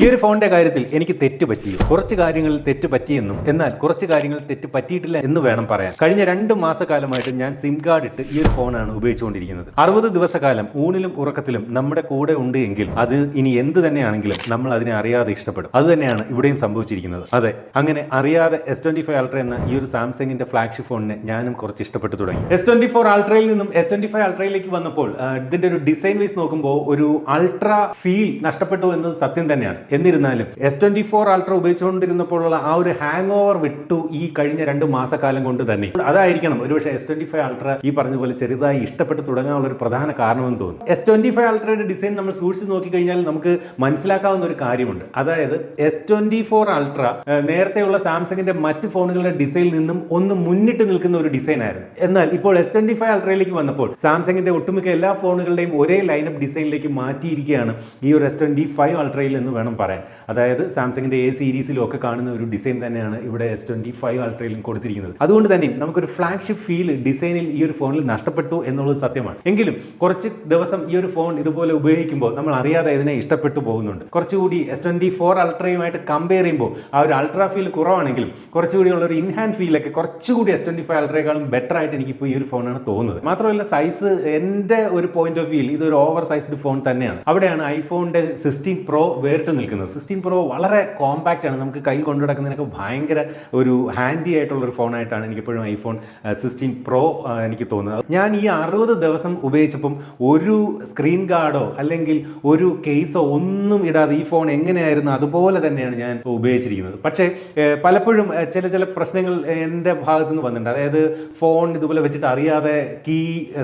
ഈ ഒരു ഫോണിന്റെ കാര്യത്തിൽ എനിക്ക് തെറ്റ് പറ്റി കുറച്ച് കാര്യങ്ങളിൽ തെറ്റ് പറ്റിയെന്നും എന്നാൽ കുറച്ച് കാര്യങ്ങൾ തെറ്റ് പറ്റിയിട്ടില്ല എന്ന് വേണം പറയാൻ. കഴിഞ്ഞ രണ്ട് മാസക്കാലമായിട്ട് ഞാൻ സിം കാർഡ് ഇട്ട് ഈ ഒരു ഫോണാണ് ഉപയോഗിച്ചുകൊണ്ടിരിക്കുന്നത്. അറുപത് ദിവസക്കാലം ഊണിലും ഉറക്കത്തിലും നമ്മുടെ കൂടെ ഉണ്ട് എങ്കിൽ അത് ഇനി എന്ത് തന്നെയാണെങ്കിലും നമ്മൾ അതിനെ അറിയാതെ ഇഷ്ടപ്പെടും. അത് തന്നെയാണ് ഇവിടെയും സംഭവിച്ചിരിക്കുന്നത്. അതെ അങ്ങനെ അറിയാതെ എസ് ട്വന്റി ഫൈവ് അൾട്ര എന്ന ഈ ഒരു സാംസങ്ങിന്റെ ഫ്ലാഗ്ഷിപ്പ് ഫോണിനെ ഞാനും കുറച്ച് ഇഷ്ടപ്പെട്ടു തുടങ്ങി. എസ് ട്വന്റി ഫോർ അൾട്രയിൽ നിന്നും എസ് ട്വന്റി ഫൈവ് അൾട്രയിലേക്ക് വന്നപ്പോൾ ഇതിന്റെ ഒരു ഡിസൈൻ വൈസ് നോക്കുമ്പോൾ ഒരു അൾട്ര ഫീൽ നഷ്ടപ്പെട്ടു എന്നത് സത്യം തന്നെയാണ്. എന്നിരുന്നാലും എസ് ട്വന്റി ഫോർ അൾട്ര ഉപയോഗിച്ചുകൊണ്ടിരുന്നപ്പോഴുള്ള ആ ഒരു ഹാങ് ഓവർ വിട്ടു ഈ കഴിഞ്ഞ രണ്ട് മാസക്കാലം കൊണ്ട് തന്നെ. അതായിരിക്കണം ഒരുപക്ഷെ എസ് ട്വന്റി ഫൈവ് അൾട്ര ഈ പറഞ്ഞ പോലെ ചെറുതായി ഇഷ്ടപ്പെട്ട് തുടങ്ങാനുള്ള ഒരു പ്രധാന കാരണമെന്ന് തോന്നുന്നു. എസ് ട്വന്റി ഫൈവ് അൾട്രയുടെ ഡിസൈൻ നമ്മൾ സൂക്ഷിച്ച് നോക്കിക്കഴിഞ്ഞാൽ നമുക്ക് മനസ്സിലാക്കാവുന്ന ഒരു കാര്യമുണ്ട്. അതായത് എസ് ട്വന്റി ഫോർ അൾട്ര നേരത്തെയുള്ള സാംസങ്ങിന്റെ മറ്റ് ഫോണുകളുടെ ഡിസൈനിൽ നിന്നും ഒന്ന് മുന്നിട്ട് നിൽക്കുന്ന ഒരു ഡിസൈൻ ആയിരുന്നു. എന്നാൽ ഇപ്പോൾ എസ് ട്വന്റി ഫൈവ് അൾട്രയിലേക്ക് വന്നപ്പോൾ സാംസങ്ങിന്റെ ഒട്ടുമിക്ക എല്ലാ ഫോണുകളുടെയും ഒരേ ലൈനപ്പ് ഡിസൈനിലേക്ക് മാറ്റിയിരിക്കുകയാണ് ഈ ഒരു എസ് ട്വന്റി ഫൈവ് അൾട്രയിൽ എന്ന് വേണം പറയാൻ അതായത് സാംസങ്ങിന്റെ എ സീരീസിലും ഒക്കെ കാണുന്ന ഒരു ഡിസൈൻ തന്നെയാണ് ഇവിടെ എസ് ട്വന്റി ഫൈവ് അൾട്രയിലും കൊടുത്തിരിക്കുന്നത്. അതുകൊണ്ട് തന്നെ നമുക്കൊരു ഫ്ലാഗ്ഷിപ്പ് ഫീൽ ഡിസൈനിൽ ഈ ഒരു ഫോണിൽ നഷ്ടപ്പെട്ടു എന്നുള്ളത് സത്യമാണ്. എങ്കിലും കുറച്ച് ദിവസം ഈ ഒരു ഫോൺ ഇതുപോലെ ഉപയോഗിക്കുമ്പോൾ നമ്മൾ അറിയാതെ ഇതിനെ ഇഷ്ടപ്പെട്ടു പോകുന്നുണ്ട്. കുറച്ചുകൂടി എസ് ട്വന്റി ഫോർ അൾട്രയുമായിട്ട് കമ്പയർ ചെയ്യുമ്പോൾ ആ ഒരു അൾട്രാ ഫീൽ കുറവാണെങ്കിലും കുറച്ചുകൂടി ഉള്ള ഒരു ഇൻഹാൻഡ് ഫീലൊക്കെ കുറച്ചുകൂടി എസ് ട്വന്റി ഫൈവ് അൾട്രയെക്കാളും ബെറ്റർ ആയിട്ട് എനിക്ക് എനിക്കിപ്പോൾ ഈ ഒരു ഫോണാണ് തോന്നുന്നത്. മാത്രമല്ല സൈസ് എന്റെ ഒരു പോയിന്റ് ഓഫ് വ്യൂയിൽ ഇതൊരു ഓവർ സൈസ്ഡ് ഫോൺ തന്നെയാണ്. അവിടെയാണ് ഐഫോണിന്റെ സിക്സ്റ്റീൻ പ്രോ വേറിട്ട് നിൽക്കുന്നത്. സിക്സ്റ്റീൻ പ്രോ വളരെ കോമ്പാക്റ്റ് ആണ്. നമുക്ക് കയ്യിൽ കൊണ്ടു നടക്കുന്നതിനൊക്കെ ഭയങ്കര ഒരു ഹാൻഡി ആയിട്ടുള്ള ഒരു ഫോണായിട്ടാണ് എനിക്കിപ്പോഴും ഐഫോൺ സിക്സ്റ്റീൻ പ്രോ എനിക്ക് തോന്നുന്നത്. ഞാൻ ഈ അറുപത് ദിവസം ഉപയോഗിച്ചപ്പം ഒരു സ്ക്രീൻ ഗാർഡോ അല്ലെങ്കിൽ ഒരു കേസോ ഒന്നും ഇടാതെ ഈ ഫോൺ എങ്ങനെയായിരുന്നു അതുപോലെ തന്നെയാണ് ഞാൻ ഉപയോഗിച്ചിരിക്കുന്നത്. പക്ഷേ പലപ്പോഴും ചില ചില പ്രശ്നങ്ങൾ എന്റെ ഭാഗത്തു നിന്ന് വന്നിട്ടുണ്ട്. അതായത് ഫോൺ ഇതുപോലെ വെച്ചിട്ട് അറിയാതെ കീ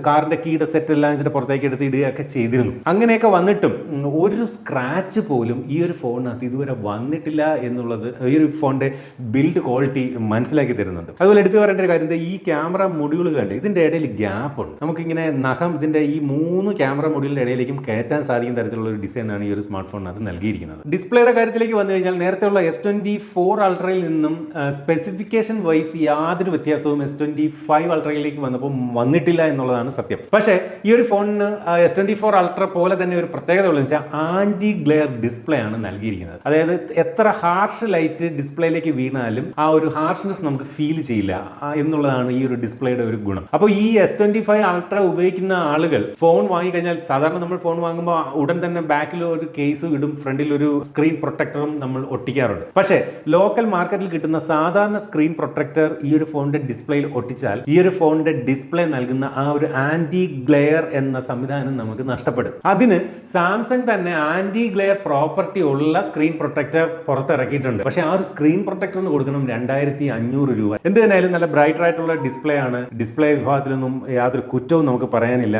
കാറിന്റെ കീയുടെ സെറ്റ് എല്ലാം ഇതിന്റെ പുറത്തേക്ക് എടുത്ത് ഇടുകയൊക്കെ ചെയ്തിരുന്നു. അങ്ങനെയൊക്കെ വന്നിട്ടും ഒരു സ്ക്രാച്ച് പോലും ഈ ഒരു ഫോണിനകത്ത് ഇതുവരെ വന്നിട്ടില്ല എന്നുള്ളത് ഈ ഒരു ഫോണിന്റെ ബിൽഡ് ക്വാളിറ്റി മനസ്സിലാക്കി തരുന്നുണ്ട്. അതുപോലെ എടുത്തു പറയേണ്ട ഒരു കാര്യം ഈ ക്യാമറ മൊഡ്യൂൾ കണ്ട് ഇതിന്റെ ഇടയിൽ ഗ്യാപ്പ് ഉണ്ട് നമുക്കിങ്ങനെ നഖം ഇതിന്റെ ഈ മൂന്ന് ക്യാമറ മൊഡ്യൂളിന്റെ ഇടയിലേക്കും കയറ്റാൻ സാധിക്കുന്ന തരത്തിലുള്ള ഒരു ഡിസൈനാണ് ഈ ഒരു സ്മാർട്ട് ഫോണിനകത്ത് നൽകിയിരിക്കുന്നത്. ഡിസ്പ്ലേയുടെ കാര്യത്തിലേക്ക് വന്നു കഴിഞ്ഞാൽ നേരത്തെയുള്ള എസ് ട്വന്റി ഫോർ അൾട്രയിൽ നിന്നും സ്പെസിഫിക്കേഷൻ വൈസ് യാതൊരു വ്യത്യാസവും എസ് ട്വന്റി ഫൈവ് അൾട്രയിലേക്ക് വന്നപ്പോൾ വന്നിട്ടില്ല എന്നുള്ളതാണ് സത്യം. പക്ഷേ ഈ ഒരു ഫോണിന് എസ് ട്വന്റി ഫോർ അൾട്ര പോലെ തന്നെ ഒരു പ്രത്യേകത ഉള്ളതെന്ന് വെച്ചാൽ ആന്റി ഗ്ലെയർ ഡിസ്പ്ലേ ആണ് നൽകിയിരിക്കുന്നത്. അതായത് എത്ര ഹാർഷ് ലൈറ്റ് ഡിസ്പ്ലേയിലേക്ക് വീണാലും ആ ഒരു ഹാർഷ്നെസ് നമുക്ക് ഫീൽ ചെയ്യില്ല. എന്നുള്ളതാണ് ഈ ഒരു ഡിസ്പ്ലേയുടെ ഒരു ഗുണം. അപ്പോൾ ഈ എസ് ട്വന്റി ഫൈവ് അൾട്ര ഉപയോഗിക്കുന്ന ആളുകൾ ഫോൺ വാങ്ങിക്കഴിഞ്ഞാൽ സാധാരണ നമ്മൾ ഫോൺ വാങ്ങുമ്പോൾ ഉടൻ തന്നെ ബാക്കിൽ ഒരു കേസ് ഇടും ഫ്രണ്ടിൽ ഒരു സ്ക്രീൻ പ്രൊട്ടക്ടറും നമ്മൾ ഒട്ടിക്കാറുണ്ട്. പക്ഷേ ലോക്കൽ മാർക്കറ്റിൽ കിട്ടുന്ന സാധാരണ സ്ക്രീൻ പ്രൊട്ടക്ടർ ഈ ഒരു ഫോണിന്റെ ഡിസ്പ്ലേയിൽ ഒട്ടിച്ചാൽ ഈ ഒരു ഫോണിന്റെ ഡിസ്പ്ലേ നൽകുന്ന ആ ഒരു ആന്റി ഗ്ലെയർ എന്ന സംവിധാനം നമുക്ക് നഷ്ടപ്പെടും. അതിന് സാംസങ് തന്നെ ആന്റി ഗ്ലെയർ പ്രോപ്പർട്ടി ഉള്ള സ്ക്രീൻ പ്രൊട്ടക്ടർ പുറത്തിറക്കിയിട്ടുണ്ട്. പക്ഷേ ആ ഒരു സ്ക്രീൻ പ്രൊട്ടക്ടറിന് കൊടുക്കണം രണ്ടായിരത്തി അഞ്ഞൂറ് രൂപ. എന്ത് തന്നെയായാലും നല്ല ബ്രൈറ്റർ ആയിട്ടുള്ള ഡിസ്പ്ലേ ആണ്. ഡിസ്പ്ലേ വിഭാഗത്തിലൊന്നും യാതൊരു കുറ്റവും നമുക്ക് പറയാനില്ല.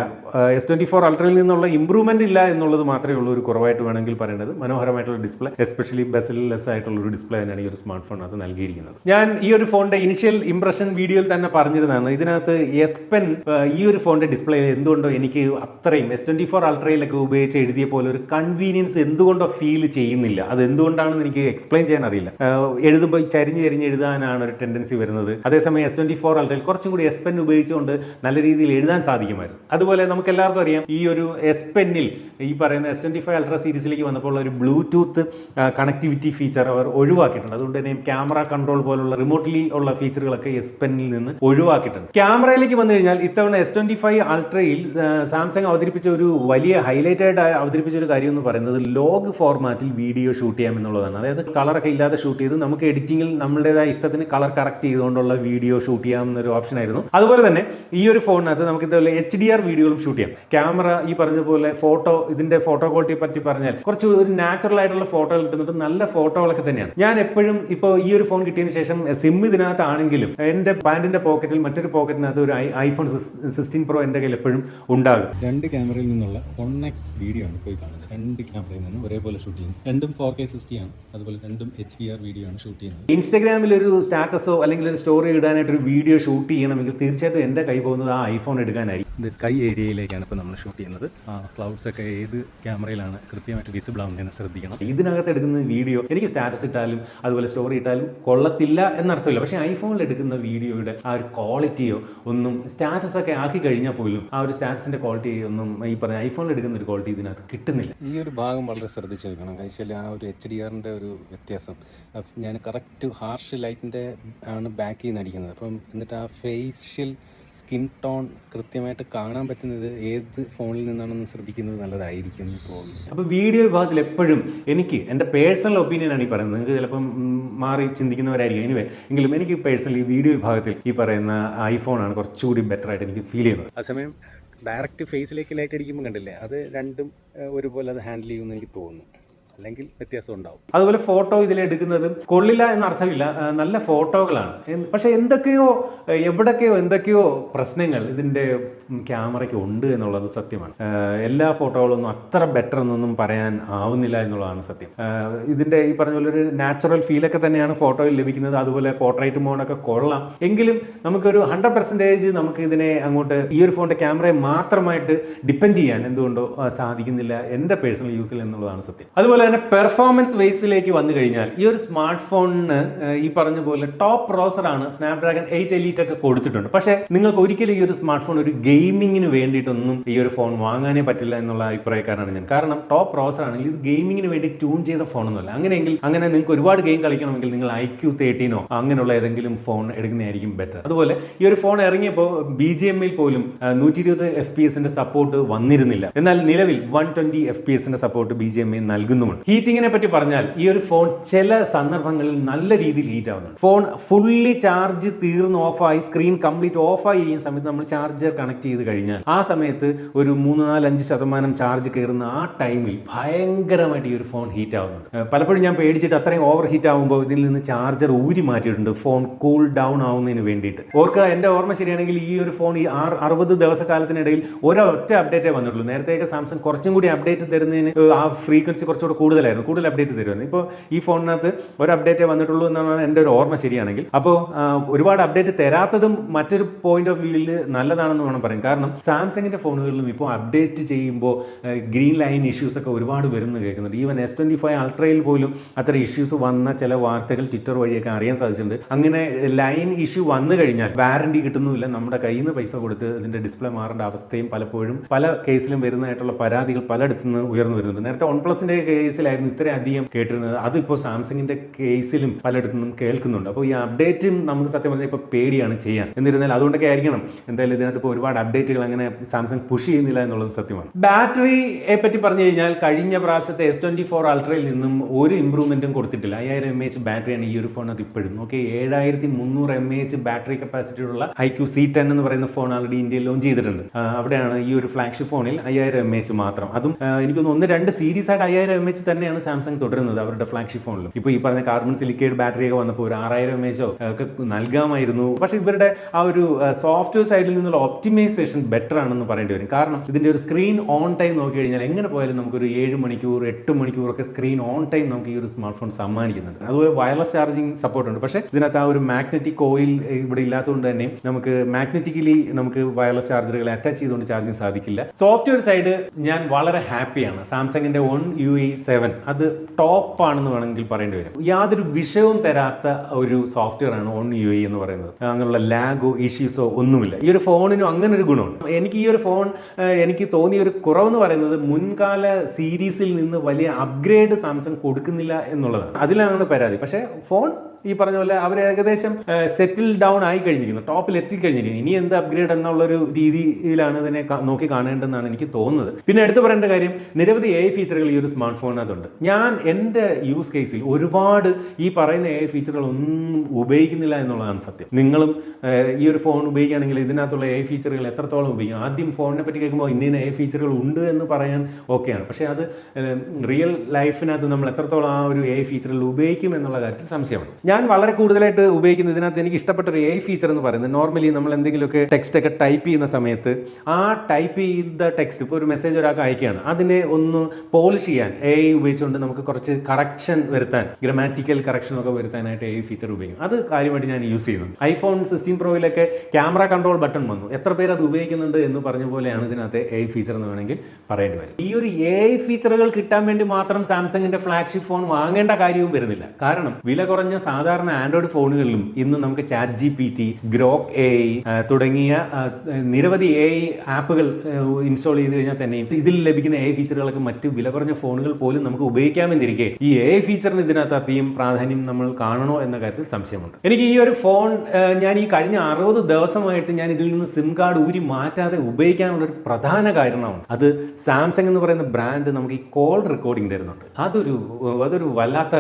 എസ് ട്വന്റി ഫോർ അൾട്രയിൽ നിന്നുള്ള ഇമ്പ്രൂവ്മെന്റ് ഇല്ല എന്നുള്ളത് മാത്രമേ ഉള്ളൂ ഒരു കുറവായിട്ട് വേണമെങ്കിൽ പറയേണ്ടത്. മനോഹരമായിട്ടുള്ള ഡിസ്പ്ലേ എസ്പെഷ്യലി ബെസൽലെസ് ആയിട്ടുള്ള ഒരു ഡിസ്പ്ലേ തന്നെയാണ് ഈ ഒരു സ്മാർട്ട് ഫോൺ അത് നൽകിയിരിക്കുന്നത്. ഞാൻ ഈ ഒരു ഫോണിന്റെ ഇനിഷ്യൽ ഇംപ്രഷൻ വീഡിയോയിൽ തന്നെ പറഞ്ഞിരുന്നതാണ്. ഇതിനകത്ത് എസ് പെൻ ഈ ഒരു ഫോണിന്റെ ഡിസ്പ്ലേ എന്തുകൊണ്ടോ എനിക്ക് അത്രയും എസ് ട്വന്റി ഫോർ അൾട്രയിലൊക്കെ ഉപയോഗിച്ച് എഴുതിയ പോലെ ഒരു കൺവീനിയൻസ് എന്തുകൊണ്ടോ ഫീൽ ചെയ്യുന്നില്ല. അത് എന്തുകൊണ്ടാണെന്ന് എനിക്ക് എക്സ്പ്ലെയിൻ ചെയ്യാൻ അറിയില്ല. എഴുതുമ്പോൾ ചരിഞ്ഞ് ചരിഞ്ഞ് എഴുതാനാണ് ഒരു ടെൻഡൻസി വരുന്നത്. അതേസമയം എസ് ട്വന്റി ഫോർ അൾട്രയിൽ കുറച്ചും കൂടി എസ് പെൻ ഉപയോഗിച്ചുകൊണ്ട് നല്ല രീതിയിൽ എഴുതാൻ സാധിക്കുമായിരുന്നു. അതുപോലെ നമുക്ക് എല്ലാവർക്കും അറിയാം ഈ ഒരു എസ് പെന്നിൽ ഈ പറയുന്ന എസ് ട്വന്റി ഫൈവ് അൾട്ര സീരീസിലേക്ക് വന്നപ്പോൾ ഒരു ബ്ലൂടൂത്ത് കണക്ടിവിറ്റി ഫീച്ചർ അവർ ഒഴിവാക്കിയിട്ടുണ്ട്. അതുകൊണ്ട് തന്നെ ക്യാമറ കൺട്രോൾ പോലുള്ള റിമോട്ട്ലി ഉള്ള ഫീച്ചറുകളൊക്കെ എസ് പെന്നിൽ നിന്ന് ഒഴിവാക്കിയിട്ടുണ്ട്. ക്യാമറയിലേക്ക് വന്നു കഴിഞ്ഞാൽ ഇത്തവണ എസ് ട്വന്റി ഫൈവ് അൾട്രയിൽ സാംസങ് അവതരിപ്പിച്ച ഒരു വലിയ ഹൈലൈറ്റഡ് ആയി അവതരിപ്പിച്ച ഒരു കാര്യം എന്ന് പറയുന്നത് ലോഗ് ഫോർമാറ്റിൽ വീഡിയോ ഷൂട്ട് ചെയ്യാം എന്നുള്ളതാണ്. അതായത് കളറൊക്കെ ഇല്ലാതെ ഷൂട്ട് ചെയ്ത് നമുക്ക് എഡിറ്റിംഗിൽ നമ്മളുടേതായ ഇഷ്ടത്തിന് കളർ കറക്റ്റ് ചെയ്തുകൊണ്ടുള്ള വീഡിയോ ഷൂട്ട് ചെയ്യാം എന്നൊരു ഓപ്ഷൻ ആയിരുന്നു. അതുപോലെ തന്നെ ഈ ഒരു ഫോണിനകത്ത് നമുക്ക് ഇതുപോലെ എച്ച് ഡി ആർ വീഡിയോകളും ഷൂട്ട് ചെയ്യാം. ക്യാമറ ഈ പറഞ്ഞ പോലെ ഫോട്ടോ ഇതിന്റെ ഫോട്ടോ ക്വാളിറ്റിയെ പറ്റി പറഞ്ഞാൽ കുറച്ച് ഒരു നാച്ചുറൽ ആയിട്ടുള്ള ഫോട്ടോ കിട്ടുന്നത് നല്ല ഫോട്ടോകളൊക്കെ തന്നെയാണ്. ഞാൻ എപ്പോഴും ഇപ്പോൾ ഈ ഒരു ഫോൺ കിട്ടിയതിന് ശേഷം സിം ഇതിനകത്താണെങ്കിലും എന്റെ പാൻറിന്റെ പോക്കറ്റിൽ മറ്റൊരു പോക്കറ്റിനകത്ത് ഒരു ഐഫോൺ സിക്സ്റ്റീൻ പ്രോ എന്റെ കയ്യിൽ എപ്പോഴും ഉണ്ടാകും. രണ്ട് ക്യാമറയിൽ നിന്നുള്ള വീഡിയോ ആണ് പോയി കാണുന്നത്. രണ്ട് ക്യാമറയിൽ നിന്നും ഒരേപോലെ ഷൂട്ട് രണ്ടും ഫോർ കെ സിക്സ്റ്റി ആണ്. അതുപോലെ രണ്ടും എച്ച് ഡി ആർ വീഡിയോ ആണ് ഷൂട്ട് ചെയ്യുന്നത്. ഇൻസ്റ്റാഗ്രാമിൽ ഒരു സ്റ്റാറ്റസോ അല്ലെങ്കിൽ ഒരു സ്റ്റോറി ഇടാനായിട്ട് ഒരു വീഡിയോ ഷൂട്ട് ചെയ്യണമെങ്കിൽ തീർച്ചയായിട്ടും എന്റെ കൈ പോകുന്നത് ആ ഐഫോൺ എടുക്കാനായി ഇത് സ്കൈ ഏരിയയിലേക്കാണ് ഇപ്പോൾ നമ്മൾ ഷൂട്ട് ചെയ്യുന്നത്. ആ ക്ലൗഡ്സ് ഒക്കെ ഏത് ക്യാമറയിലാണ് കൃത്യമായിട്ട് വിസിബിൾ ആവുന്നതെന്ന് ശ്രദ്ധിക്കണം. ഇതിനകത്ത് എടുക്കുന്ന വീഡിയോ എനിക്ക് സ്റ്റാറ്റസ് ഇട്ടാലും അതുപോലെ സ്റ്റോറി ഇട്ടാലും കൊള്ളത്തില്ല എന്നർത്ഥമില്ല. പക്ഷേ ഐഫോണിൽ എടുക്കുന്ന വീഡിയോയുടെ ആ ഒരു ക്വാളിറ്റിയോ ഒന്നും സ്റ്റാറ്റസ് ഒക്കെ ആക്കി കഴിഞ്ഞാൽ പോലും ആ ഒരു സ്റ്റാറ്റസിന്റെ ക്വാളിറ്റി ഒന്നും ഈ പറഞ്ഞ ഐഫോണിൽ എടുക്കുന്ന ഒരു ക്വാളിറ്റി ഇതിനകത്ത് കിട്ടുന്നില്ല. ഈ ഒരു ഭാഗം വളരെ ശ്രദ്ധിച്ചു വെക്കണം ആക്ച്വലി ആ ഒരു എച്ച് ഡി ആറിന്റെ ഒരു വ്യത്യാസം. ഞാൻ കറക്റ്റ് ഹാർഷ് ലൈറ്റിന്റെ ആണ് ബാക്കിൽ നിന്ന് അടിക്കുന്നത് അപ്പം എന്നിട്ട് ആ ഫേഷ്യൽ സ്കിൻ ടോൺ കൃത്യമായിട്ട് കാണാൻ പറ്റുന്നത് ഏത് ഫോണിൽ നിന്നാണെന്ന് ശ്രദ്ധിക്കുന്നത് നല്ലതായിരിക്കും എന്ന് തോന്നുന്നു. അപ്പോൾ വീഡിയോ വിഭാഗത്തിൽ എപ്പോഴും എനിക്ക് എന്റെ പേഴ്സണൽ ഒപ്പീനിയൻ ആണ് ഈ പറയുന്നത്. നിങ്ങൾക്ക് ചിലപ്പം മാറി ചിന്തിക്കുന്നവരായിരിക്കും. എനിവേ എങ്കിലും എനിക്ക് പേഴ്സണലി വീഡിയോ വിഭാഗത്തിൽ ഈ പറയുന്ന ഐഫോണാണ് കുറച്ചുകൂടി ബെറ്റർ ആയിട്ട് എനിക്ക് ഫീൽ ചെയ്യുന്നത്. അതേസമയം ഡയറക്റ്റ് ഫേസിലേക്ക് ലൈറ്റ് അടിക്കുമ്പോൾ കണ്ടില്ലേ? അത് രണ്ടും ഒരുപോലെ അത് ഹാൻഡിൽ ചെയ്യുമെന്ന് എനിക്ക് തോന്നുന്നു. അല്ലെങ്കിൽ വ്യത്യാസം ഉണ്ടാവും. അതുപോലെ ഫോട്ടോ ഇതിലെടുക്കുന്നതും കൊള്ളില്ല എന്ന അർത്ഥമില്ല. നല്ല ഫോട്ടോകളാണ്. പക്ഷെ എന്തൊക്കെയോ എവിടൊക്കെയോ എന്തൊക്കെയോ പ്രശ്നങ്ങൾ ഇതിന്റെ ക്യാമറയ്ക്ക് ഉണ്ട് എന്നുള്ളത് സത്യമാണ്. എല്ലാ ഫോട്ടോകളൊന്നും അത്ര ബെറ്റർ എന്നൊന്നും പറയാൻ ആവുന്നില്ല എന്നുള്ളതാണ് സത്യം. ഇതിന്റെ ഈ പറഞ്ഞ പോലെ ഒരു നാച്ചുറൽ ഫീലൊക്കെ തന്നെയാണ് ഫോട്ടോയിൽ ലഭിക്കുന്നത്. അതുപോലെ പോർട്രേറ്റ് മോഡൊക്കെ കൊള്ളാം. എങ്കിലും നമുക്കൊരു ഹൺഡ്രഡ് പെർസെന്റേജ് നമുക്ക് ഇതിനെ അങ്ങോട്ട് ഈ ഒരു ഫോണിന്റെ ക്യാമറയെ മാത്രമായിട്ട് ഡിപ്പെൻഡ് ചെയ്യാൻ എന്തുകൊണ്ടോ സാധിക്കുന്നില്ല എന്റെ പേഴ്സണൽ യൂസിൽ എന്നുള്ളതാണ് സത്യം. അതുപോലെ തന്നെ പെർഫോമൻസ് വേസിലേക്ക് വന്നു കഴിഞ്ഞാൽ ഈ ഒരു സ്മാർട്ട് ഫോണിന് ഈ പറഞ്ഞ പോലെ ടോപ്പ് പ്രോസറാണ് സ്നാപ്ഡ്രാഗൺ എയ്റ്റ് എലീറ്റ് ഒക്കെ കൊടുത്തിട്ടുണ്ട്. പക്ഷേ നിങ്ങൾക്ക് ഒരിക്കലും ഈ ഒരു സ്മാർട്ട് ഫോൺ ഒരു ഗെയിമിങ്ങിന് വേണ്ടിയിട്ടൊന്നും ഈ ഒരു ഫോൺ വാങ്ങാനേ പറ്റില്ല എന്നുള്ള അഭിപ്രായക്കാരാണ് ഞാൻ. കാരണം ടോപ്പ് പ്രോസർ ആണെങ്കിൽ ഇത് ഗെയിമിങ്ങിന് വേണ്ടി ട്യൂൺ ചെയ്ത ഫോണൊന്നുമല്ല അങ്ങനെയെങ്കിൽ അങ്ങനെ നിങ്ങൾക്ക് ഒരുപാട് ഗെയിം കളിക്കണമെങ്കിൽ നിങ്ങൾ ഐ ക്യൂ തേർട്ടീനോ അങ്ങനെയുള്ള ഏതെങ്കിലും ഫോൺ എടുക്കുന്നതായിരിക്കും ബെറ്റർ അതുപോലെ ഈ ഒരു ഫോൺ ഇറങ്ങിയപ്പോൾ ബി ജി എമ്മിൽ പോലും നൂറ്റി ഇരുപത് എഫ് പി എസിന്റെ സപ്പോർട്ട് വന്നിരുന്നില്ല. എന്നാൽ നിലവിൽ വൺ ട്വന്റി എഫ് പി എസിന്റെ സപ്പോർട്ട് ബി ജി എം നൽകുന്നുമുണ്ട്. ഹീറ്റിങ്ങിനെ പറ്റി പറഞ്ഞാൽ ഈ ഒരു ഫോൺ ചില സന്ദർഭങ്ങളിൽ നല്ല രീതിയിൽ ഹീറ്റ് ആവുന്നുണ്ട്. ഫോൺ ഫുള്ളി ചാർജ് തീർന്ന് ഓഫായി സ്ക്രീൻ കംപ്ലീറ്റ് ഓഫായി ചെയ്യുന്ന സമയത്ത് നമ്മൾ ചാർജർ കണക്ട് ചെയ്ത് കഴിഞ്ഞാൽ ആ സമയത്ത് ഒരു മൂന്ന് നാല് അഞ്ച് ശതമാനം ചാർജ് കയറുന്ന ആ ടൈമിൽ ഭയങ്കരമായിട്ട് ഈ ഒരു ഫോൺ ഹീറ്റ് ആവുന്നുണ്ട്. പലപ്പോഴും ഞാൻ പേടിച്ചിട്ട് അത്രയും ഓവർ ഹീറ്റ് ആകുമ്പോൾ ഇതിൽ നിന്ന് ചാർജർ ഊരി മാറ്റിയിട്ടുണ്ട്. ഫോൺ കൂൾ ഡൗൺ ആവുന്നതിന് വേണ്ടിയിട്ട്. ഓർക്കുക എന്റെ ഓർമ്മ ശരിയാണെങ്കിൽ ഈ ഒരു ഫോൺ ഈ ആറ് അറുപത് ദിവസക്കാലത്തിനിടയിൽ ഒരൊറ്റ അപ്ഡേറ്റേ വന്നിട്ടുള്ളൂ. നേരത്തെയൊക്കെ സാംസങ് കുറച്ചും കൂടി അപ്ഡേറ്റ് തരുന്നതിന് ആ ഫ്രീക്വൻസി കുറച്ചുകൂടി കൂടുതലായിരുന്നു. കൂടുതൽ അപ്ഡേറ്റ് തരുമായിരുന്നു ഇപ്പോൾ ഈ ഫോണിനകത്ത് ഒരു അപ്ഡേറ്റേ വന്നിട്ടുള്ളൂ എന്നാണ് എന്റെ ഒരു ഓർമ്മ ശരിയാണെങ്കിൽ. അപ്പോൾ ഒരുപാട് അപ്ഡേറ്റ് തരാത്തതും മറ്റൊരു പോയിന്റ് ഓഫ് വ്യൂവിൽ നല്ലതാണെന്ന് വേണം പറയാം കാരണം സാംസങ്ങിന്റെ ഫോണുകളിലും ഇപ്പോൾ അപ്ഡേറ്റ് ചെയ്യുമ്പോൾ ഗ്രീൻ ലൈൻ ഇഷ്യൂസ് ഒക്കെ ഒരുപാട് വരുന്നു കേൾക്കുന്നുണ്ട്. ഈവൻ എസ് ട്വന്റി ഫൈവ് അൾട്രയിൽ പോലും അത്ര ഇഷ്യൂസ് വന്ന ചില വാർത്തകൾ ട്വിറ്റർ വഴിയൊക്കെ അറിയാൻ സാധിച്ചിട്ടുണ്ട്. അങ്ങനെ ലൈൻ ഇഷ്യൂ വന്നു കഴിഞ്ഞാൽ വാറണ്ടി കിട്ടുന്നുമില്ല. നമ്മുടെ കയ്യിൽ നിന്ന് പൈസ കൊടുത്ത് ഇതിന്റെ ഡിസ്പ്ലേ മാറേണ്ട അവസ്ഥയും പലപ്പോഴും പല കേസിലും വരുന്നതായിട്ടുള്ള പരാതികൾ പലയിടത്തു നിന്ന് ഉയർന്നു വരുന്നുണ്ട്. നേരത്തെ വൺ പ്ലസിന്റെ കേസിലായിരുന്നു ഇത്രയധികം കേട്ടിരുന്നത്. അതിപ്പോൾ സാംസങ്ങിന്റെ കേസിലും പലയിടത്തു നിന്നും കേൾക്കുന്നുണ്ട്. അപ്പോൾ ഈ അപ്ഡേറ്റും നമുക്ക് സത്യം പറഞ്ഞാൽ ഇപ്പോൾ പേടിയാണ് ചെയ്യാൻ. എന്നിരുന്നാൽ അതുകൊണ്ടൊക്കെ ആയിരിക്കണം. എന്തായാലും ഇതിനകത്ത് ഇപ്പോൾ ഒരുപാട് അപ്ഡേറ്റുകൾ അങ്ങനെ സാംസങ് പുഷ് ചെയ്യുന്നില്ല എന്നുള്ളത് സത്യമാണ്. ബാറ്ററിയെ പറ്റി പറഞ്ഞു കഴിഞ്ഞാൽ കഴിഞ്ഞ പ്രാവശ്യത്തെ എസ് ട്വന്റി ഫോർ അൾട്രയിൽ നിന്നും ഒരു ഇമ്പ്രൂവ്മെന്റും കൊടുത്തിട്ടില്ല. അയ്യായിരം എം എച്ച് ബാറ്ററിയാണ് ഈ ഒരു ഫോണത് ഇപ്പോഴും. ഓക്കെ ഏഴായിരത്തി മുന്നൂറ് എം എച്ച് ബാറ്ററി കപ്പാസിറ്റി ഉള്ള ഐ ക്യു സി ടെൻ എന്ന് പറയുന്ന ഫോൺ ആൾറെഡി ഇന്ത്യയിൽ ലോഞ്ച് ചെയ്തിട്ടുണ്ട്. അവിടെയാണ് ഈ ഒരു ഫ്ലാഗ്ഷിപ്പ് ഫോണിൽ അയ്യായിരം എം എച്ച് മാത്രം. അതും എനിക്കൊന്ന് ഒന്ന് രണ്ട് സീരീസ് ആയിട്ട് അയ്യായിരം എം എച്ച് തന്നെയാണ് സാംസങ് തുടരുന്നത് അവരുടെ ഫ്ലാഗ്ഷിപ്പ് ഫോണിലും ഇപ്പോൾ ഈ പറഞ്ഞ കാർബൺ സിലിക്കേഡ് ബാറ്ററി ഒക്കെ വന്നപ്പോൾ ഒരു ആറായിരം എം എച്ചോ ഒക്കെ നൽകാമായിരുന്നു. പക്ഷേ ഇവരുടെ ആ ഒരു സോഫ്റ്റ്വെയർ സൈഡിൽ നിന്നുള്ള ഒപ്റ്റിമൈസേഷൻ ബെറ്റർ ആണെന്ന് പറയേണ്ടി വരും. കാരണം ഇതിന്റെ ഒരു സ്ക്രീൻ ഓൺ ടൈം നോക്കി കഴിഞ്ഞാൽ എങ്ങനെ പോയാലും നമുക്കൊരു ഏഴ് മണിക്കൂർ എട്ട് മണിക്കൂർ ഒക്കെ സ്ക്രീൻ ഓൺ ടൈം നമുക്ക് ഈ ഒരു സ്മാർട്ട് ഫോൺ സമ്മാനിക്കുന്നുണ്ട്. അതുപോലെ വയർലെസ് ചാർജിങ് സപ്പോർട്ട് ഉണ്ട്. പക്ഷേ ഇതിനകത്ത് ആ ഒരു മാഗ്നറ്റിക് ഓയിൽ ഇവിടെ ഇല്ലാത്തതുകൊണ്ട് തന്നെ നമുക്ക് മാഗ്നറ്റിക്കലി നമുക്ക് വയർലെസ് ചാർജറുകളെ അറ്റാച്ച് ചെയ്തുകൊണ്ട് ചാർജിങ് സാധിക്കില്ല. സോഫ്റ്റ്വെയർ സൈഡ് ഞാൻ വളരെ ഹാപ്പിയാണ് സാംസങ്ങിന്റെ വൺ യു എ സെവൻ. അത് ടോപ്പ് ആണെന്ന് വേണമെങ്കിൽ പറയേണ്ടി വരും. യാതൊരു വിഷയവും തരാത്ത ഒരു സോഫ്റ്റ്വെയർ ആണ് ഓൺ യു എന്ന് പറയുന്നത്. അങ്ങനെയുള്ള ലാഗോ ഇഷ്യൂസോ ഒന്നുമില്ല. ഈ ഒരു ഫോണിനും അങ്ങനെ ഒരു ഗുണമുണ്ട്. എനിക്ക് ഈ ഒരു ഫോൺ എനിക്ക് തോന്നിയ ഒരു കുറവെന്ന് പറയുന്നത് മുൻകാല സീരീസിൽ നിന്ന് വലിയ അപ്ഗ്രേഡ് സാംസങ് കൊടുക്കുന്നില്ല എന്നുള്ളതാണ്. അതിലാണ് പരാതി. പക്ഷേ ഫോൺ ഈ പറഞ്ഞ പോലെ അവർ ഏകദേശം സെറ്റിൽ ഡൗൺ ആയി കഴിഞ്ഞിരിക്കുന്നു. ടോപ്പിൽ എത്തിക്കഴിഞ്ഞിരിക്കുന്നു. ഇനി എന്ത് അപ്ഗ്രേഡ് എന്നുള്ളൊരു രീതിയിലാണ് ഇതിനെ നോക്കി കാണേണ്ടതെന്നാണ് എനിക്ക് തോന്നുന്നത്. പിന്നെ എടുത്തു പറയേണ്ട കാര്യം നിരവധി എ ഫീച്ചറുകൾ ഈ ഒരു സ്മാർട്ട് ഫോണിനകത്തുണ്ട് ഞാൻ എന്റെ യൂസ് കേസിൽ ഒരുപാട് ഈ പറയുന്ന എ ഫീച്ചറുകൾ ഒന്നും ഉപയോഗിക്കുന്നില്ല എന്നുള്ളതാണ് സത്യം. നിങ്ങളും ഈ ഒരു ഫോൺ ഉപയോഗിക്കുകയാണെങ്കിൽ ഇതിനകത്തുള്ള എ ഫീച്ചറുകൾ എത്രത്തോളം ഉപയോഗിക്കും? ആദ്യം ഫോണിനെ പറ്റി കേൾക്കുമ്പോൾ ഇന്ന എ ഫീച്ചറുകൾ ഉണ്ട് എന്ന് പറയാൻ ഓക്കെയാണ് പക്ഷേ അത് റിയൽ ലൈഫിനകത്ത് നമ്മൾ എത്രത്തോളം ആ ഒരു എ ഫീച്ചറുകൾ ഉപയോഗിക്കും എന്നുള്ള കാര്യത്തിൽ സംശയമാണ്. ഞാൻ വളരെ കൂടുതലായിട്ട് ഉപയോഗിക്കുന്ന ഇതിനകത്ത് എനിക്ക് ഇഷ്ടപ്പെട്ട ഒരു എ ഫീച്ചർ എന്ന് പറയുന്നത് നോർമലി നമ്മൾ എന്തെങ്കിലുമൊക്കെ ടെക്സ്റ്റ് ഒക്കെ ടൈപ്പ് ചെയ്യുന്ന സമയത്ത് ആ ടൈപ്പ് ചെയ്ത ടെക്സ്റ്റ് ഇപ്പോൾ ഒരു മെസ്സേജ് ഒരാൾക്ക് അയക്കുകയാണ്. അതിനെ ഒന്ന് പോളിഷ് ചെയ്യാൻ എ ഉപയോഗിച്ചുകൊണ്ട് നമുക്ക് കുറച്ച് കറക്ഷൻ വരുത്താൻ ഗ്രമാറ്റിക്കൽ കറക്ഷൻ ഒക്കെ വരുത്താനായിട്ട് എ ഫീച്ചർ ഉപയോഗിക്കും. അത് കാര്യമായിട്ട് ഞാൻ യൂസ് ചെയ്യുന്നു ഐഫോൺ സിക്സ്റ്റീൻ പ്രോയിലൊക്കെ ക്യാമറ കൺട്രോൾ ബട്ടൺ വന്നു. എത്ര പേര് അത് ഉപയോഗിക്കുന്നുണ്ട് എന്ന് പറഞ്ഞ പോലെയാണ് ഇതിനകത്ത് എ ഫീച്ചർ എന്ന് വേണമെങ്കിൽ പറയേണ്ടി വരും. ഈ ഒരു എ ഫീച്ചറുകൾ കിട്ടാൻ വേണ്ടി മാത്രം സാംസങ്ങിന്റെ ഫ്ലാഗ്ഷിപ്പ് ഫോൺ വാങ്ങേണ്ട കാര്യവും വരുന്നില്ല. കാരണം വില കുറഞ്ഞ സാധാരണ ആൻഡ്രോയിഡ് ഫോണുകളിലും ഇന്ന് നമുക്ക് chat G P T Grok A തുടങ്ങിയ നിരവധി എ ആപ്പുകൾ ഇൻസ്റ്റാൾ ചെയ്ത് കഴിഞ്ഞാൽ തന്നെ ഇതിൽ ലഭിക്കുന്ന എ ഫീച്ചറുകളൊക്കെ മറ്റ് വില കുറഞ്ഞ ഫോണുകൾ പോലും നമുക്ക് ഉപയോഗിക്കാമെന്നിരിക്കെ ഈ എ ഫീച്ചറിന് ഇതിനകത്ത് അധികം പ്രാധാന്യം നമ്മൾ കാണണോ എന്ന കാര്യത്തിൽ സംശയമുണ്ട്. എനിക്ക് ഈ ഒരു ഫോൺ ഞാൻ ഈ കഴിഞ്ഞ അറുപത് ദിവസമായിട്ട് ഞാൻ ഇതിൽ നിന്ന് സിം കാർഡ് ഊരി മാറ്റാതെ ഉപയോഗിക്കാനുള്ള ഒരു പ്രധാന കാരണമാണ്. അത് സാംസങ് എന്ന് പറയുന്ന ബ്രാൻഡ് നമുക്ക് ഈ കോൾ റെക്കോർഡിംഗ് തരുന്നുണ്ട്. അതൊരു അതൊരു വല്ലാത്ത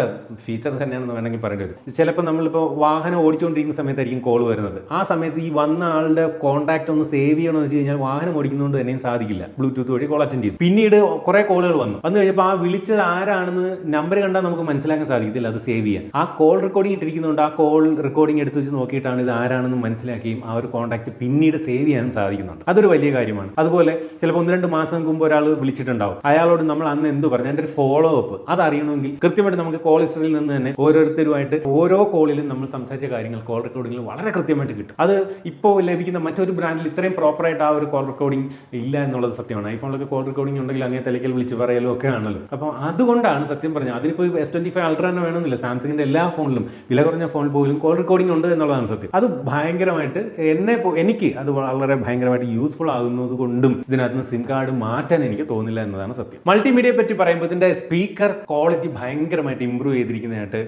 ഫീച്ചർ തന്നെയാണെന്ന് വേണമെങ്കിൽ പറയേണ്ടി വരും. ചിലപ്പോൾ നമ്മളിപ്പോൾ വാഹനം ഓടിച്ചുകൊണ്ടിരിക്കുന്ന സമയത്തായിരിക്കും കോൾ വരുന്നത്. ആ സമയത്ത് ഈ വന്ന ആളുടെ കോൺടാക്റ്റ് ഒന്ന് സേവ് ചെയ്യണമെന്ന് വെച്ച് കഴിഞ്ഞാൽ വാഹനം ഓടിക്കുന്നതുകൊണ്ട് തന്നെയും സാധിക്കില്ല. ബ്ലൂടൂത്ത് വഴി കോൾ അറ്റൻഡ് ചെയ്യും. പിന്നീട് കുറേ കോളുകൾ വന്നു. വന്നു കഴിഞ്ഞപ്പോൾ ആ വിളിച്ചത് ആരാണെന്ന് നമ്പർ കണ്ടാൽ നമുക്ക് മനസ്സിലാക്കാൻ സാധിക്കത്തില്ല. അത് സേവ് ചെയ്യാൻ. ആ കോൾ റെക്കോർഡിംഗ് ഇട്ടിരിക്കുന്നതുകൊണ്ട് ആ കോൾ റെക്കോർഡിംഗ് എടുത്ത് വെച്ച് നോക്കിയിട്ടാണ് ഇത് ആരാണെന്ന് മനസ്സിലാക്കിയും ആ ഒരു കോൺടാക്ട് പിന്നീട് സേവ് ചെയ്യാനും സാധിക്കുന്നുണ്ട്. അതൊരു വലിയ കാര്യമാണ്. അതുപോലെ ചിലപ്പോൾ ഒന്ന് രണ്ട് മാസം മുമ്പ് ഒരാൾ വിളിച്ചിട്ടുണ്ടാവും. അയാളോട് നമ്മൾ അന്ന് എന്ത് പറഞ്ഞു? അതിന്റെ ഒരു ഫോളോ അപ്പ് അത് അറിയണമെങ്കിൽ കൃത്യമായിട്ട് നമുക്ക് കോൾ ഹിസ്റ്ററിയിൽ നിന്ന് തന്നെ ഓരോരുത്തരുമായിട്ട് ഓരോ കോളിലും നമ്മൾ സംസാരിച്ച കാര്യങ്ങൾ കോൾ റെക്കോർഡിങ്ങിൽ വളരെ കൃത്യമായിട്ട് കിട്ടും. അത് ഇപ്പോൾ ലഭിക്കുന്ന മറ്റൊരു ബ്രാൻഡിൽ ഇത്രയും പ്രോപ്പറായിട്ട് ആ ഒരു കോൾ റെക്കോർഡിംഗ് ഇല്ല എന്നുള്ളത് സത്യമാണ്. ഐഫോണിലൊക്കെ കോൾ റെക്കോർഡിംഗ് ഉണ്ടെങ്കിൽ അങ്ങനെ തലയ്ക്കൽ വിളിച്ച് പറയലും ഒക്കെ ആണല്ലോ. അപ്പോൾ അതുകൊണ്ടാണ് സത്യം പറഞ്ഞത് അതിനിപ്പോൾ എസ് ട്വന്റി ഫൈവ് അൾട്ര തന്നെ വേണമെന്നില്ല. സാംസങ്ങിന്റെ എല്ലാ ഫോണിലും വില കുറഞ്ഞ ഫോണിൽ പോലും കോൾ റെക്കോർഡിംഗ് ഉണ്ട് എന്നുള്ളതാണ് സത്യം. അത് ഭയങ്കരമായിട്ട് എന്നെ എനിക്ക് അത് വളരെ ഭയങ്കരമായിട്ട് യൂസ്ഫുൾ ആകുന്നത് കൊണ്ടും ഇതിനകത്ത് സിം കാർഡ് മാറ്റാൻ എനിക്ക് തോന്നില്ല എന്നതാണ് സത്യം. മൾട്ടിമീഡിയയെ പറ്റി പറയുമ്പോൾ ഇതിന്റെ സ്പീക്കർ ക്വാളിറ്റി ഭയങ്കരമായിട്ട് ഇമ്പ്രൂവ് ചെയ്തിരിക്കുന്നതായിട്ട്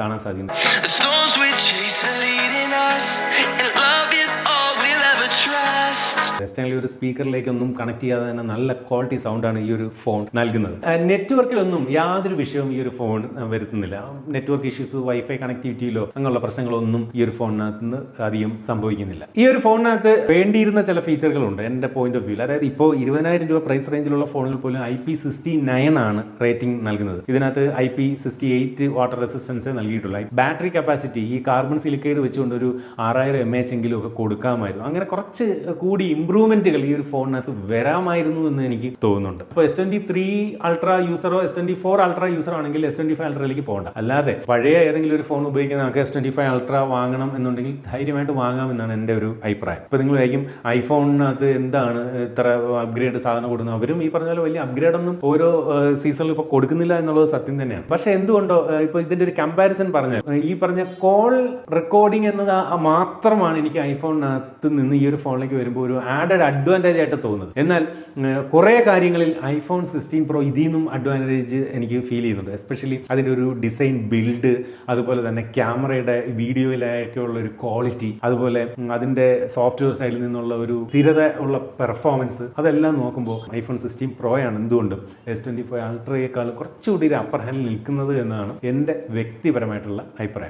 കാണാൻ സാധിക്കും The storms we chase are leading us, and love is വെസ്റ്റേണിൽ ഒരു സ്പീക്കറിലേക്കൊന്നും കണക്ട് ചെയ്യാതെ തന്നെ നല്ല ക്വാളിറ്റി സൗണ്ടാണ് ഈ ഒരു ഫോൺ നൽകുന്നത്. നെറ്റ്വർക്കിലൊന്നും യാതൊരു വിഷയവും ഈ ഒരു ഫോൺ വരുത്തുന്നില്ല. നെറ്റ്വർക്ക് ഇഷ്യൂസ് വൈഫൈ കണക്ടിവിറ്റിയിലോ അങ്ങനെയുള്ള പ്രശ്നങ്ങളൊന്നും ഈ ഒരു ഫോണിനകത്ത് നിന്ന് അധികം സംഭവിക്കുന്നില്ല. ഈ ഒരു ഫോണിനകത്ത് വേണ്ടിയിരുന്ന ചില ഫീച്ചറുകളുണ്ട് എന്റെ പോയിന്റ് ഓഫ് വ്യൂ അതായത് ഇപ്പോൾ ഇരുപതിനായിരം രൂപ പ്രൈസ് റേഞ്ചിലുള്ള ഫോണുകൾ പോലും ഐ പി സിക്സ്റ്റി നയൻ ആണ് റേറ്റിംഗ് നൽകുന്നത്. ഇതിനകത്ത് I P sixty eight water resistance നൽകിയിട്ടുള്ള ബാറ്ററി കപ്പാസിറ്റി ഈ കാർബൺ സിലിക്കേഡ് വെച്ചുകൊണ്ട് ഒരു ആറായിരം എം എച്ച് എങ്കിലും ഒക്കെ കൊടുക്കാമായിരുന്നു. അങ്ങനെ കുറച്ച് കൂടി ഇമ്പ്രൂവ്മെന്റുകൾ ഈ ഒരു ഫോണിനകത്ത് വരാമായിരുന്നു എന്ന് എനിക്ക് തോന്നുന്നുണ്ട്. അപ്പോൾ എസ് ട്വന്റി ത്രീ അൾട്ര യൂസറോ എസ് ട്വന്റി ഫോർ അൾട്ര യൂസറോ ആണെങ്കിൽ എസ് ട്വന്റി ഫൈവ് അൾട്രയിലേക്ക് പോകണ്ട. അല്ലാതെ പഴയ ഏതെങ്കിലും ഒരു ഫോൺ ഉപയോഗിക്കുന്ന ആൾക്ക് എസ് ട്വന്റി ഫൈവ് അൾട്ര വാങ്ങണം എന്നുണ്ടെങ്കിൽ ധൈര്യമായിട്ട് വാങ്ങാം എന്നാണ് എന്റെ ഒരു അഭിപ്രായം. ഇപ്പോൾ നിങ്ങൾ വൈകും ഐഫോണിനകത്ത് എന്താണ് ഇത്ര അപ്ഗ്രേഡ് സാധനം കൊടുക്കുന്നത്? അവരും ഈ പറഞ്ഞ പോലെ വലിയ അപ്ഗ്രേഡ് ഒന്നും ഓരോ സീസണിൽ ഇപ്പോൾ കൊടുക്കുന്നില്ല എന്നുള്ളത് സത്യം തന്നെയാണ്. പക്ഷേ എന്തുകൊണ്ടോ ഇപ്പോൾ ഇതിന്റെ ഒരു കമ്പാരിസൺ പറഞ്ഞാൽ ഈ പറഞ്ഞ കോൾ റെക്കോർഡിംഗ് എന്നത് മാത്രമാണ് എനിക്ക് ഐഫോണിനകത്ത് നിന്ന് ഈ ഒരു ഫോണിലേക്ക് വരുമ്പോൾ ഒരു ആഡഡ് അഡ്വാന്റേജ് ആയിട്ട് തോന്നുന്നത്. എന്നാൽ കുറേ കാര്യങ്ങളിൽ ഐഫോൺ സിക്സ്റ്റീൻ പ്രോ ഇതിൽ നിന്നും അഡ്വാന്റേജ് എനിക്ക് ഫീൽ ചെയ്യുന്നുണ്ട്. എസ്പെഷ്യലി അതിന്റെ ഒരു ഡിസൈൻ ബിൽഡ് അതുപോലെ തന്നെ ക്യാമറയുടെ വീഡിയോയിലൊക്കെ ഉള്ള ഒരു ക്വാളിറ്റി അതുപോലെ അതിന്റെ സോഫ്റ്റ്വെയർ സൈഡിൽ നിന്നുള്ള ഒരു സ്ഥിരത ഉള്ള പെർഫോമൻസ് അതെല്ലാം നോക്കുമ്പോൾ ഐഫോൺ സിക്സ്റ്റീൻ പ്രോ ആണ് എന്തുകൊണ്ടും എസ് ട്വന്റി ഫൈവ് അൾട്രയേക്കാൾ കുറച്ചുകൂടി ഒരു അപ്പർ ഹാൻഡിൽ നിൽക്കുന്നത് എന്നാണ് എന്റെ വ്യക്തിപരമായിട്ടുള്ള അഭിപ്രായം.